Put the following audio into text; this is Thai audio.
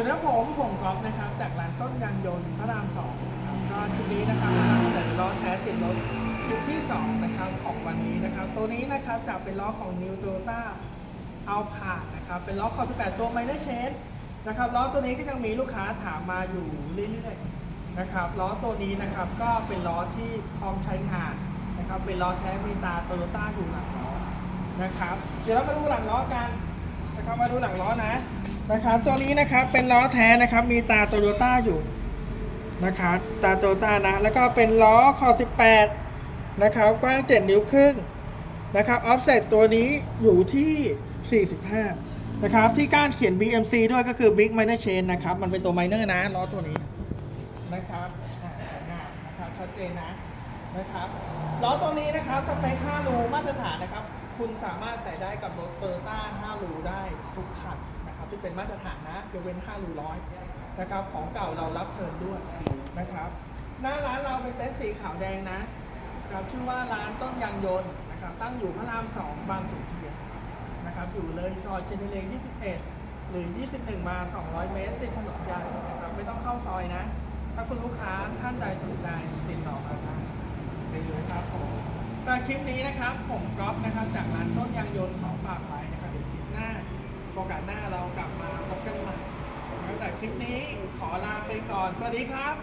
สวัสดีครับผมผมกอล์ฟนะครับจากร้านต้นยางยนต์พระรามสองนะครับก็คลิปนี้นะครับมานำเสนอล้อแท้ติดรถคลิปที่สองนะครับของวันนี้นะครับ ตัวนี้นะครับจะเป็นล้อของ New Toyota เอาผ่านนะครับเป็นล้อคอ18 ตัว Minor Change นะครับล้อตัวนี้ก็ยังมีลูกค้าถามมาอยู่เรื่อยๆนะครับล้อตัวนี้นะครับก็เป็นล้อที่พร้อมใช้งานนะครับเป็นล้อแท้มีตาโตโยต้าอยู่หลังล้อนะครับเดี๋ยวเรามาดูหลังล้อกัน นะครับมาดูหลังล้อนะนะครับตัวนี้นะครับเป็นล้อแท้นะครับ มีตาโตโยต้าอยู่นะครับตาโตโยต้านะ แล้วก็เป็นล้อคอ 18 นะครับกว้าง7นิ้วครึ่งนะครับออฟเซตตัวนี้อยู่ที่ 45 นะครับที่ก้านเขียน BMC ด้วยก็คือ Big Minor Chain นะครับ มันเป็นตัว Minor นะล้อตัวนี้นะครับนะครับชัดเจนนะนะครับล้อตัวนี้นะครับสเปค5รูมาตรฐานนะครับ คุณสามารถใส่ได้กับรถโตโยต้า5รูได้ทุกคันนะครับที่เป็นมาตรฐานนะยกเว้น5รูร้อยนะครับของเก่าเรารับเทิร์นด้วยนะครับหน้าร้านเราเป็นเต็นท์สีขาวแดงนะครับชื่อว่าร้านต้นยางยนต์นะครับตั้งอยู่พระราม 2 บางขุนเทียนนะครับอยู่เลยซอยเชนเทเลง21 หรือ 21 มา 200 เมตรติดถนนใหญ่นะครับไม่ต้องเข้าซอยนะ ถ้าคุณลูกค้าท่านใดสนใจติดต่อมาได้ไปเลยครับผมสำหรั บคลิปนี้นะครับ ผมก๊อฟนะครับ จากร้านต้นยางยนต์ของฝากไว้นะครับเดี๋ยวคลิปหน้าโอกาสหน้าเรากลับมาพบกันใหม่แล้วจากคลิปนี้ขอลาไปก่อน สวัสดีครับ